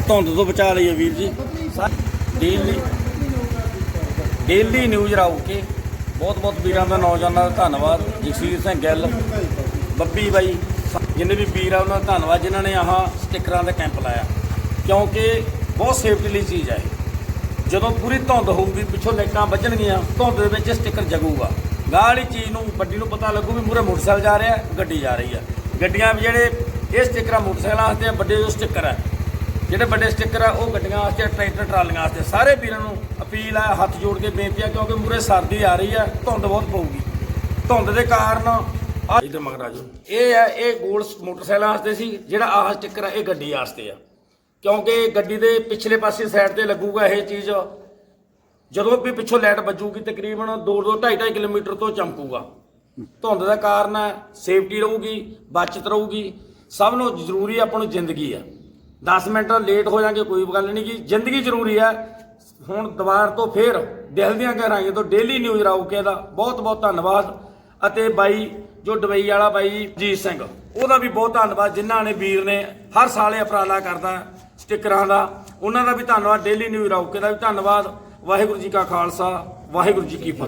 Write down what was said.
ਧੁੰਦ ਤੋਂ ਬਚਾ ਲਈਏ ਵੀਰ ਜੀ। ਡੇਲੀ ਡੇਲੀ ਨਿਊਜ਼ ਰਾਉ ਕੇ ਬਹੁਤ ਬਹੁਤ ਵੀਰਾਂ ਦਾ, ਨੌਜਵਾਨਾਂ ਦਾ ਧੰਨਵਾਦ। ਜਗਸੀਰ ਸਿੰਘ ਗਿੱਲ, ਬੱਬੀ ਬਾਈ, ਜਿੰਨੇ ਵੀ ਵੀਰ ਆ, ਉਹਨਾਂ ਦਾ ਧੰਨਵਾਦ, ਜਿਨ੍ਹਾਂ ਨੇ ਆਹ ਸਟਿੱਕਰਾਂ ਦਾ ਕੈਂਪ ਲਾਇਆ। ਕਿਉਂਕਿ ਬਹੁਤ ਸੇਫਟੀ ਲਈ ਚੀਜ਼ ਹੈ ਇਹ। ਜਦੋਂ ਪੂਰੀ ਧੁੰਦ ਹੋਊਗੀ, ਪਿੱਛੋਂ ਲਾਈਟਾਂ ਵੱਜਣਗੀਆਂ, ਧੁੰਦ ਦੇ ਵਿੱਚ ਸਟicker ਜਗੂਗਾ। ਗਾਹ ਵਾਲੀ ਚੀਜ਼ ਨੂੰ ਵੱਡੀ ਨੂੰ ਪਤਾ ਲੱਗੂ ਵੀ ਮੂਰੇ ਮੋਟਰਸਾਈਕਲ ਜਾ ਰਿਹਾ, ਗੱਡੀ ਜਾ ਰਹੀ ਆ। ਗੱਡੀਆਂ ਵੀ ਜਿਹੜੇ ਇਹ ਸਟicker ਮੋਟਰਸਾਈਕਲਾਂ ਵਾਸਤੇ ਵੱਡੇ ਜੋ ਸਟicker ਆ ਜਿਹੜੇ ਵੱਡੇ ਸਟicker ਆ, ਉਹ ਗੱਡੀਆਂ ਵਾਸਤੇ ਟਰੈਕਟਰ, ਟਰਾਲੀਆਂ ਵਾਸਤੇ। ਸਾਰੇ ਵੀਰਾਂ ਨੂੰ ਅਪੀਲ ਆ, ਹੱਥ ਜੋੜ ਕੇ ਬੇਨਤੀ ਆ, ਕਿਉਂਕਿ ਮੂਰੇ ਸਰਦੀ ਆ ਰਹੀ ਆ, ਧੁੰਦ ਬਹੁਤ ਪਊਗੀ। ਧੁੰਦ ਦੇ ਕਾਰਨ ਆ ਇਧਰ ਮਗਰ ਇਹ ਆ, ਇਹ ਗੋਲ ਮੋਟਰਸਾਈਕਲਾਂ ਵਾਸਤੇ ਸੀ, ਜਿਹੜਾ ਆਹ ਸਟicker ਆ, ਇਹ ਗੱਡੀ ਵਾਸਤੇ ਆ। ਕਿਉਂਕਿ ਗੱਡੀ ਦੇ ਪਿਛਲੇ ਪਾਸੇ ਸਾਈਡ ਤੇ ਲੱਗੂਗਾ ਇਹ ਚੀਜ਼। ਜਦੋਂ ਵੀ ਪਿੱਛੋਂ ਲਾਈਟ ਵੱਜੂਗੀ, ਤਕਰੀਬਨ 2 2 2.5 ਕਿਲੋਮੀਟਰ ਤੋਂ ਚਮਕੂਗਾ। ਧੁੰਦ ਦਾ ਕਾਰਨ ਹੈ ਸੇਫਟੀ ਰਹੂਗੀ, ਬਚਤ ਰਹੂਗੀ। ਸਭ ਨੂੰ ਜ਼ਰੂਰੀ ਆਪਾਂ ਨੂੰ ਜ਼ਿੰਦਗੀ ਆ। 10 ਮਿੰਟ ਲੇਟ ਹੋ ਜਾਾਂਗੇ ਕੋਈ ਗੱਲ ਨਹੀਂ ਕਿ ਜ਼ਿੰਦਗੀ ਜ਼ਰੂਰੀ ਹੈ। ਹੁਣ ਦੁਬਾਰ ਤੋਂ ਫੇਰ ਦਿਲ ਦੀਆਂ ਗਹਿਰਾਈਆਂ ਤੋਂ ਡੇਲੀ ਨਿਊਜ਼ ਰਾਉਕੇ ਦਾ ਬਹੁਤ ਬਹੁਤ ਧੰਨਵਾਦ। ਅਤੇ ਬਾਈ, ਜੋ ਡਬਈ ਵਾਲਾ ਬਾਈ ਜੀਤ ਸਿੰਘ, ਉਹਦਾ ਵੀ ਬਹੁਤ ਧੰਨਵਾਦ, ਜਿਨ੍ਹਾਂ ਨੇ ਵੀਰ ਨੇ ਹਰ ਸਾਲ ਇਹ ਉਪਰਾਲਾ ਕਰਦਾ ਸਟਿੱਕਰਾਂ ਦਾ। ਉਹਨਾਂ ਦਾ ਵੀ ਧੰਨਵਾਦ ਡੇਲੀ ਨਿਊਜ਼ ਰਾਉਕੇ ਦਾ ਵੀ ਧੰਨਵਾਦ। ਵਾਹਿਗੁਰੂ ਜੀ ਕਾ ਖਾਲਸਾ, ਵਾਹਿਗੁਰੂ ਜੀ ਕੀ ਫਤਿਹ।